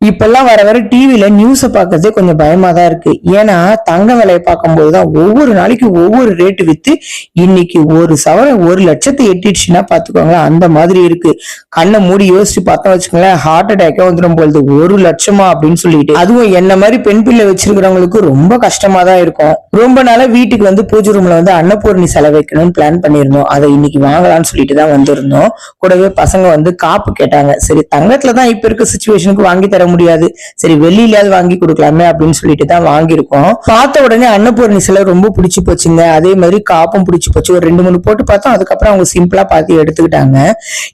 இப்பெல்லாம் வர வர டிவில நியூஸை பார்க்கறதே கொஞ்சம் பயமா தான் இருக்கு. ஏன்னா தங்க விலையை பார்க்கும்போது தான் ஒவ்வொரு நாளைக்கு ஒவ்வொரு ரேட்டு வித்து இன்னைக்கு ஒரு சவரன் ஒரு லட்சத்தை எட்டிடுச்சுன்னா பாத்துக்கோங்களேன் அந்த மாதிரி இருக்கு. கண்ணை மூடி யோசிச்சு பார்த்தா வச்சுக்கோங்களேன் ஹார்ட் அட்டாக்கே வந்துடும் பொழுது ஒரு லட்சமா அப்படின்னு சொல்லிட்டு அதுவும் என்ன மாதிரி பெண் பிள்ளை வச்சிருக்கிறவங்களுக்கு ரொம்ப கஷ்டமா தான் இருக்கும். ரொம்ப நாளா வீட்டுக்கு வந்து பூஜை ரூம்ல வந்து அன்னபூர்ணி செலவு வைக்கணும்னு பிளான் பண்ணியிருந்தோம். அதை இன்னைக்கு வாங்கலாம்னு சொல்லிட்டு தான் வந்திருந்தோம். கூடவே பசங்க வந்து காப்பு கேட்டாங்க. சரி தங்கத்துல தான் இப்ப இருக்க சுச்சுவேஷனுக்கு வாங்கி தர முடியாது. சரி வெள்ளியிலாவது வாங்கி கொடுக்கலாமே அப்படின்னு சொல்லிட்டு தான் வாங்கியிருக்கோம். பார்த்த உடனே அன்னபூர்ணி சிலை ரொம்ப பிடிச்சு போச்சுங்க. அதே மாதிரி காப்பும் பிடிச்சு போச்சு. ஒரு ரெண்டு மூணு போட்டு பார்த்தோம். அதுக்கப்புறம் அவங்க சிம்பிளா பார்த்து எடுத்துக்கிட்டாங்க.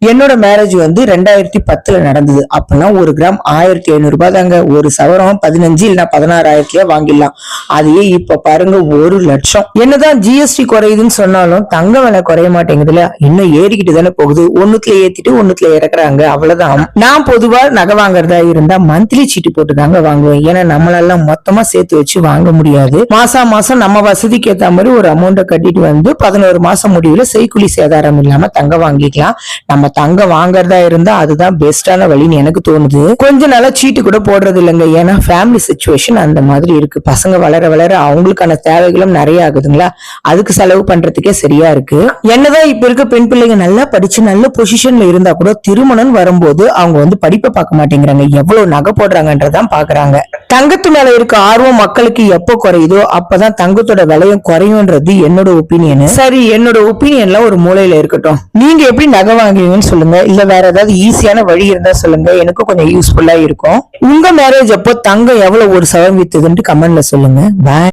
என்னோட மேரேஜ் வந்து ரெண்டாயிரத்தி பத்துல நடந்தது. அப்பெல்லாம் ஒரு கிராம் ஆயிரத்தி ஐநூறு ரூபாய் தாங்க. ஒரு சவரம் பதினஞ்சு இல்லைன்னா பதினாறாயிரத்துலயே வாங்கிடலாம். அதையே இப்ப பாருங்க ஒரு லட்சம். என்னதான் ஜிஎஸ்டி குறையுதுன்னு சொன்னாலும் தங்க விலை குறைய மாட்டேங்குதுல இன்னும் ஏறிக்கிட்டு தானே போகுது. ஒண்ணுத்துல ஏத்திட்டு ஒண்ணுத்துல இறக்குறாங்க. அவ்வளவுதான். நான் பொதுவா நகை வாங்குறதா இருந்தா மந்த்லி சீட்டு போட்டு தாங்க வாங்குவேன் ஏன்னா நம்மளால மொத்தமா சேர்த்து வச்சு வாங்க முடியாது. மாசா மாசம் நம்ம வசதிக்கு ஏத்த மாதிரி ஒரு அமௌண்ட்டை கட்டிட்டு வந்து பதினோரு மாசம் முடிவுல செய்குலி சேதாரம் இல்லாம தங்க வாங்கிக்கலாம். நம்ம தங்க வாங்குறதா இருந்தா அதுதான் பெஸ்டான வழின்னு எனக்கு தோணுது. கொஞ்ச நாளா சீட்டு கூட போடுறது இல்லைங்க. ஏன்னா ஃபேமிலி சுச்சுவேஷன் அந்த மாதிரி இருக்கு. பசங்க வளர வளர அவங்களுக்கான தேவைகளும் நிறைய ஆகுதுங்களா? அதுக்கு செலவு பண்றதுக்கே சரியா இருக்கு. என்னதான் இப்ப இருக்க பெண் பிள்ளைங்க நல்லா படிச்சு நல்ல பொசிஷன்ல இருந்தா கூட திருமணம் வரும்போது அவங்க வந்து படிப்பை பார்க்க மாட்டேங்கிறாங்க. எவ்வளவு நகை போடுறாங்கன்றதான் பாக்குறாங்க. தங்கத்து மேல இருக்க ஆர்வம் மக்களுக்கு எப்போ குறையுதோ அப்பதான் தங்கத்தோட விலையும் குறையும்ன்றது என்னோட ஒப்பீனியன் சரி என்னோட ஒப்பீனியன்ல ஒரு மூலையில இருக்கட்டும். நீங்க எப்படி நகை வாங்குவீங்கன்னு சொல்லுங்க. இல்ல வேற ஏதாவது ஈஸியான வழி இருந்தா சொல்லுங்க. எனக்கு கொஞ்சம் யூஸ்ஃபுல்லா இருக்கும். உங்க மேரேஜ் அப்போ தங்கம் எவ்வளவு ஒரு சவரம் வித்துதுன்ட்டு கமெண்ட்ல சொல்லுங்க. பாய்